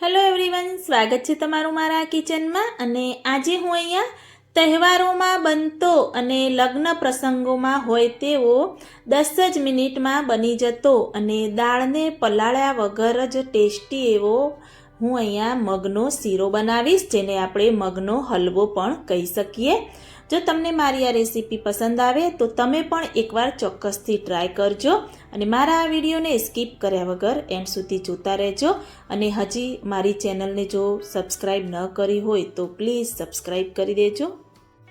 Hello everyone સ્વાગત છે તમારું મારા કિચનમાં અને આજે હું અહીંયા તહેવારોમાં બનતો અને લગ્ન પ્રસંગોમાં હોય તેવો દસ જ મિનિટમાં બની જતો અને દાળને પલાળ્યા વગર જ ટેસ્ટી એવો હું અહીંયા મગનો શીરો બનાવીશ, જેને આપણે મગનો હલવો પણ કહી શકીએ. જો તમને મારી આ રેસીપી પસંદ આવે તો તમે પણ એકવાર ચોક્કસથી ટ્રાય કરજો અને મારા આ વિડીયોને સ્કીપ કર્યા વગર એન્ડ સુધી જોતા રહેજો. અને હજી મારી ચેનલને જો સબસ્ક્રાઈબ ન કરી હોય તો પ્લીઝ સબસ્ક્રાઈબ કરી દેજો.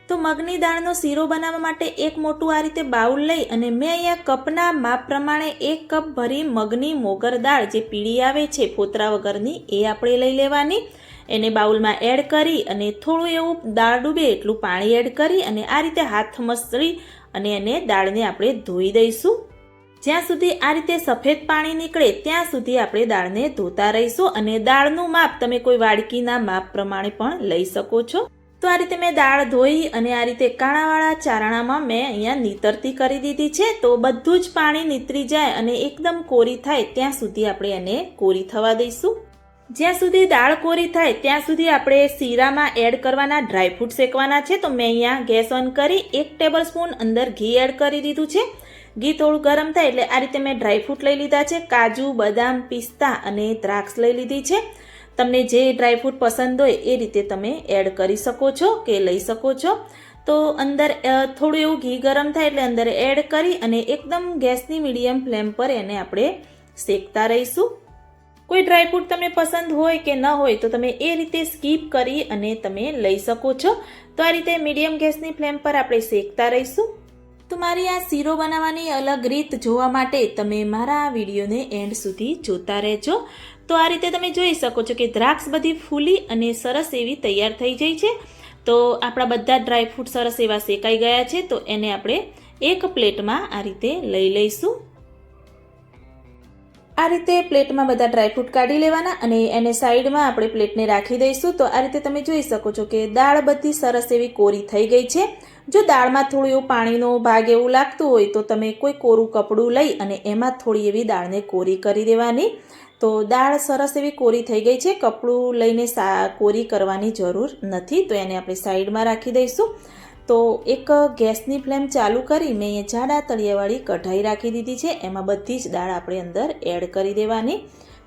તો મગની દાળનો શીરો બનાવવા માટે એક મોટું આ રીતે બાઉલ લઈ અને મેં અહીંયા કપના માપ પ્રમાણે એક કપ ભરી મગની મોગર દાળ જે પીળી આવે છે ફોતરા વગરની, એ આપણે લઈ લેવાની. એને બાઉલમાં એડ કરી અને થોડું એવું દાળ ડૂબે એટલું પાણી એડ કરી અને આ રીતે હાથ મસળી અને એને દાળને આપણે ધોઈ દઈશું. જ્યાં સુધી આ રીતે સફેદ પાણી નીકળે, ત્યાં સુધી આપણે દાળને ધોતા રહીશું અને દાળનું માપ તમે કોઈ વાડકીના માપ પ્રમાણે પણ લઈ શકો છો. તો આ રીતે મેં દાળ ધોઈ અને આ રીતે કાણાવાળા ચારણામાં મેં અહીંયા નીતરતી કરી દીધી છે. તો બધું જ પાણી નીતરી જાય અને એકદમ કોરી થાય ત્યાં સુધી આપણે એને કોરી થવા દઈશું. જ્યાં સુધી દાળ કોરી થાય ત્યાં સુધી આપણે શીરામાં એડ કરવાના ડ્રાયફ્રૂટ શેકવાના છે. તો મેં અહીંયા ગેસ ઓન કરી એક ટેબલ સ્પૂન અંદર ઘી એડ કરી દીધું છે. ઘી થોડું ગરમ થાય એટલે આ રીતે મેં ડ્રાયફ્રૂટ લઈ લીધા છે. કાજુ, બદામ, પિસ્તા અને દ્રાક્ષ લઈ લીધી છે. તમને જે ડ્રાયફ્રૂટ પસંદ હોય એ રીતે તમે એડ કરી શકો છો કે લઈ શકો છો. તો અંદર થોડું એવું ઘી ગરમ થાય એટલે અંદર એડ કરી અને એકદમ ગેસની મીડિયમ ફ્લેમ પર એને આપણે શેકતા રહીશું. કોઈ ડ્રાયફ્રૂટ તમને પસંદ હોય કે ન હોય તો તમે એ રીતે સ્કીપ કરી અને તમે લઈ શકો છો. તો આ રીતે મીડિયમ ગેસની ફ્લેમ પર આપણે શેકતા રહીશું. તો મારી આ શીરો બનાવવાની અલગ રીત જોવા માટે તમે મારા વિડીયોને એન્ડ સુધી જોતા રહેજો. તો આ રીતે તમે જોઈ શકો છો કે દ્રાક્ષ બધી ફૂલી અને સરસ એવી તૈયાર થઈ જાય છે. તો આપણા બધા ડ્રાયફ્રૂટ સરસ એવા શેકાઈ ગયા છે, તો એને આપણે એક પ્લેટમાં આ રીતે લઈ લઈશું. આ રીતે પ્લેટમાં બધા ડ્રાયફ્રૂટ કાઢી લેવાના અને એને સાઈડમાં આપણે પ્લેટને રાખી દઈશું. તો આ રીતે તમે જોઈ શકો છો કે દાળ બધી સરસ એવી કોરી થઈ ગઈ છે. જો દાળમાં થોડું એવું પાણીનો ભાગ એવું લાગતું હોય તો તમે કોઈ કોરું કપડું લઈ અને એમાં થોડી એવી દાળને કોરી કરી દેવાની. તો દાળ સરસ એવી કોરી થઈ ગઈ છે. કપડું લઈને સા, કોરી કરવાની જરૂર નથી. તો એને આપણે સાઈડમાં રાખી દઈશું. તો એક ગેસની ફ્લેમ ચાલુ કરી મેં અહીંયા જાડા તળિયાવાળી કઢાઈ રાખી દીધી છે. એમાં બધી જ દાળ આપણે અંદર એડ કરી દેવાની.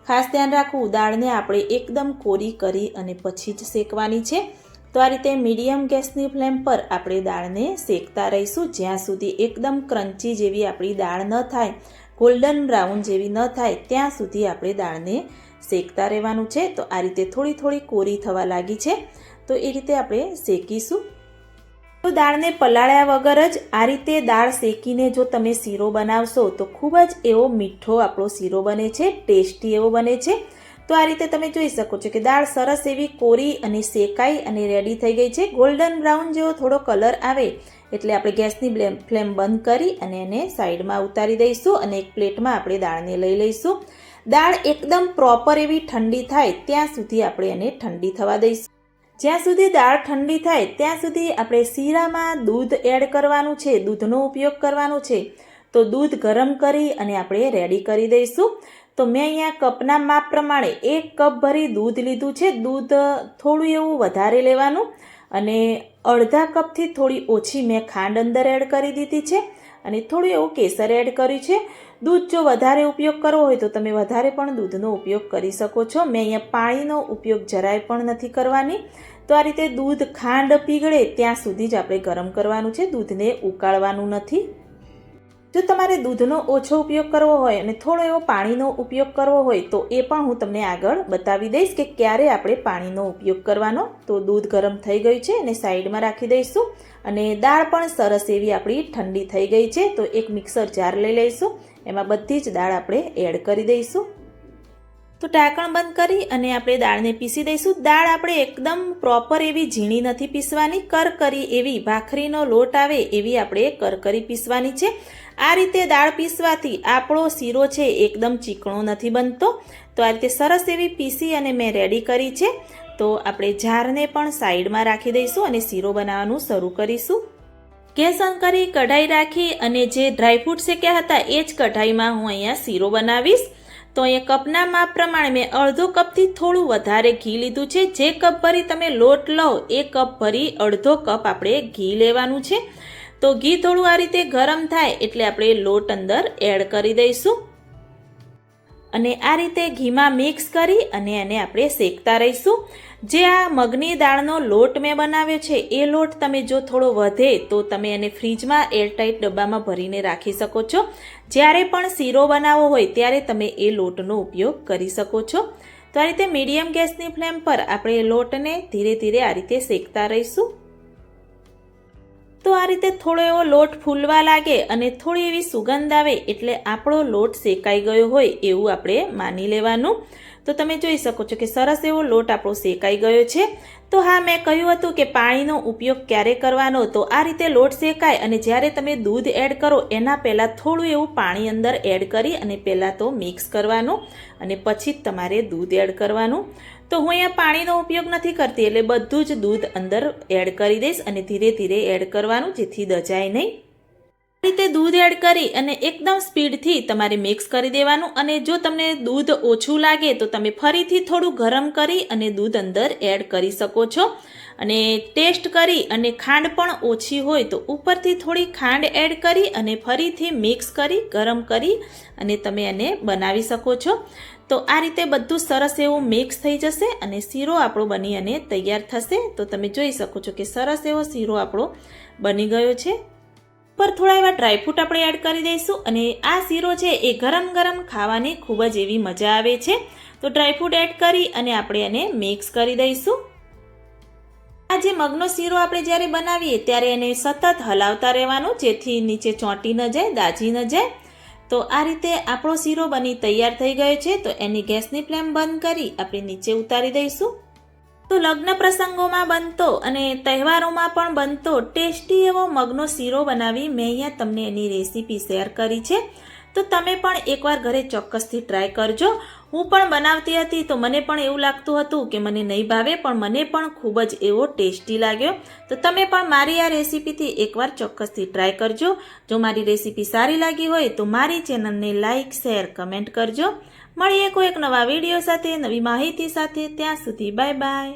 ખાસ ધ્યાન રાખવું, દાળને આપણે એકદમ કોરી કરી અને પછી જ શેકવાની છે. તો આ રીતે મીડિયમ ગેસની ફ્લેમ પર આપણે દાળને શેકતા રહીશું. જ્યાં સુધી એકદમ ક્રન્ચી જેવી આપણી દાળ ન થાય, ગોલ્ડન બ્રાઉન જેવી ન થાય, ત્યાં સુધી આપણે દાળને શેકતા રહેવાનું છે. તો આ રીતે થોડી થોડી કોરી થવા લાગી છે. તો એ રીતે આપણે શેકીશું. દાળને પલાળ્યા વગર જ આ રીતે દાળ શેકીને જો તમે શીરો બનાવશો તો ખૂબ જ એવો મીઠો આપણો શીરો બને છે, ટેસ્ટી એવો બને છે. તો આ રીતે તમે જોઈ શકો છો કે દાળ સરસ એવી કોરી અને શેકાઈ અને રેડી થઈ ગઈ છે. ગોલ્ડન બ્રાઉન જેવો થોડો કલર આવે એટલે આપણે ગેસની ફ્લેમ બંધ કરી અને એને સાઈડમાં ઉતારી દઈશું અને એક પ્લેટમાં આપણે દાળને લઈ લઈશું. દાળ એકદમ પ્રોપર એવી ઠંડી થાય ત્યાં સુધી આપણે એને ઠંડી થવા દઈશું. જ્યાં સુધી દાળ ઠંડી થાય, ત્યાં સુધી આપણે શીરામાં દૂધ એડ કરવાનું છે, દૂધનો ઉપયોગ કરવાનો છે. તો દૂધ ગરમ કરી અને આપણે રેડી કરી દઈશું. તો મેં અહીંયા કપના માપ પ્રમાણે એક કપ ભરી દૂધ લીધું છે. દૂધ થોડું એવું વધારે લેવાનું અને અડધા કપથી થોડી ઓછી મેં ખાંડ અંદર એડ કરી દીધી છે. અને થોડું એવું કેસર એડ કર્યું છે. દૂધ જો વધારે ઉપયોગ કરવો હોય તો તમે વધારે પણ દૂધનો ઉપયોગ કરી શકો છો. મેં અહીંયા પાણીનો ઉપયોગ જરાય પણ નથી કરવાની. તો આ રીતે દૂધ ખાંડ પીગળે ત્યાં સુધી જ આપણે ગરમ કરવાનું છે. દૂધને ઉકાળવાનું નથી. જો તમારે દૂધનો ઓછો ઉપયોગ કરવો હોય અને થોડો એવો પાણીનો ઉપયોગ કરવો હોય તો એ પણ હું તમને આગળ બતાવી દઈશ કે ક્યારે આપણે પાણીનો ઉપયોગ કરવાનો. તો દૂધ ગરમ થઈ ગયું છે અને સાઈડમાં રાખી દઈશું અને દાળ પણ સરસ એવી આપણી ઠંડી થઈ ગઈ છે તો એક મિક્સર જાર લઈ લઈશું. એમાં બધી જ દાળ આપણે એડ કરી દઈશું. તો ઢાંકણ બંધ કરી અને આપણે દાળને પીસી દઈશું. દાળ આપણે એકદમ પ્રોપર એવી ઝીણી નથી પીસવાની. કરકરી એવી ભાખરીનો લોટ આવે એવી આપણે કરકરી પીસવાની છે. આ રીતે દાળ પીસવાથી આપણો શીરો છે એકદમ ચીકણો નથી બનતો. તો આ રીતે સરસ એવી પીસી અને મેં રેડી કરી છે. તો આપણે જારને પણ સાઈડમાં રાખી દઈશું અને શીરો બનાવવાનું શરૂ કરીશું. ગેસ ઓન કરી, કઢાઈ રાખી અને જે ડ્રાયફ્રૂટ શેક્યા હતા એ જ કઢાઈમાં હું અહીંયા શીરો બનાવીશ. તો અહીંયા કપના માપ પ્રમાણે મેં અડધો કપથી થોડું વધારે ઘી લીધું છે. જે કપ ભરી તમે લોટ લો એ કપ ભરી અડધો કપ આપણે ઘી લેવાનું છે. તો ઘી થોડું આ રીતે ગરમ થાય એટલે આપણે લોટ અંદર એડ કરી દઈશું. અને આ રીતે ઘીમાં મિક્સ કરી અને એને આપણે શેકતા રહીશું. જે આ મગની દાળનો લોટ મેં બનાવ્યો છે, એ લોટ તમે જો થોડો વધે તો તમે એને ફ્રીજમાં એરટાઇટ ડબ્બામાં ભરીને રાખી શકો છો. જ્યારે પણ શીરો બનાવવો હોય ત્યારે તમે એ લોટનો ઉપયોગ કરી શકો છો. તો આ રીતે મીડિયમ ગેસની ફ્લેમ પર આપણે લોટને ધીરે ધીરે આ રીતે શેકતા રહીશું. તો આ રીતે થોડો એવો લોટ ફૂલવા લાગે અને થોડી એવી સુગંધ આવે એટલે આપણો લોટ શેકાઈ ગયો હોય એવું આપણે માની લેવાનું. તો તમે જોઈ શકો છો કે સરસ એવો લોટ આપણો શેકાઈ ગયો છે. તો હા, મેં કહ્યું હતું કે પાણીનો ઉપયોગ ક્યારે કરવાનો? તો આ રીતે લોટ શેકાય અને જ્યારે તમે દૂધ એડ કરો, એના પહેલાં થોડું એવું પાણી અંદર એડ કરી અને પહેલાં તો મિક્સ કરવાનું અને પછી જ તમારે દૂધ એડ કરવાનું. તો હું અહીંયા પાણીનો ઉપયોગ નથી કરતી એટલે બધું જ દૂધ અંદર એડ કરી દઈશ અને ધીરે ધીરે એડ કરવાનું જેથી દજાય નહીં. રીતે દૂધ એડ કરી અને એકદમ સ્પીડથી તમારે મિક્સ કરી દેવાનું અને જો તમને દૂધ ઓછું લાગે તો તમે ફરીથી થોડું ગરમ કરી અને દૂધ અંદર એડ કરી શકો છો. અને ટેસ્ટ કરી અને ખાંડ પણ ઓછી હોય તો ઉપરથી થોડી ખાંડ એડ કરી અને ફરીથી મિક્સ કરી, ગરમ કરી અને તમે એને બનાવી શકો છો. તો આ રીતે બધું સરસ એવું મિક્સ થઈ જશે અને શીરો આપણો બની અને તૈયાર થશે. તો તમે જોઈ શકો છો કે સરસ એવો શીરો આપણો બની ગયો છે. પર થોડા એવા ડ્રાયફ્રૂટ આપણે એડ કરી દઈશું અને આ શીરો છે એ ગરમ ગરમ ખાવાની ખૂબ જ એવી મજા આવે છે. તો ડ્રાયફ્રૂટ એડ કરી અને આપણે એને મિક્સ કરી દઈશું. આ જે મગનો શીરો આપણે જ્યારે બનાવીએ ત્યારે એને સતત હલાવતા રહેવાનું, જેથી નીચે ચોંટી ન જાય દાજી ન જાય. તો આ રીતે આપણો શીરો બની તૈયાર થઈ ગયો છે. તો એની ગેસની ફ્લેમ બંધ કરી આપણે નીચે ઉતારી દઈશું. તો લગ્ન પ્રસંગોમાં બનતો અને તહેવારોમાં પણ બનતો ટેસ્ટી એવો મગનો શીરો બનાવી મેં અહીંયા તમને એની રેસીપી શેર કરી છે. તો તમે પણ એકવાર ઘરે ચોક્કસથી ટ્રાય કરજો. હું પણ બનાવતી હતી તો મને પણ એવું લાગતું હતું કે મને નહીં ભાવે, પણ મને પણ ખૂબ જ એવો ટેસ્ટી લાગ્યો. તો તમે પણ મારી આ રેસીપીથી એકવાર ચોક્કસથી ટ્રાય કરજો. જો મારી રેસીપી સારી લાગી હોય તો મારી ચેનલને લાઇક શેર, કમેન્ટ કરજો. મળીએ કોઈ એક નવા વીડિયો સાથે નવી માહિતી સાથે. ત્યાં સુધી બાય બાય.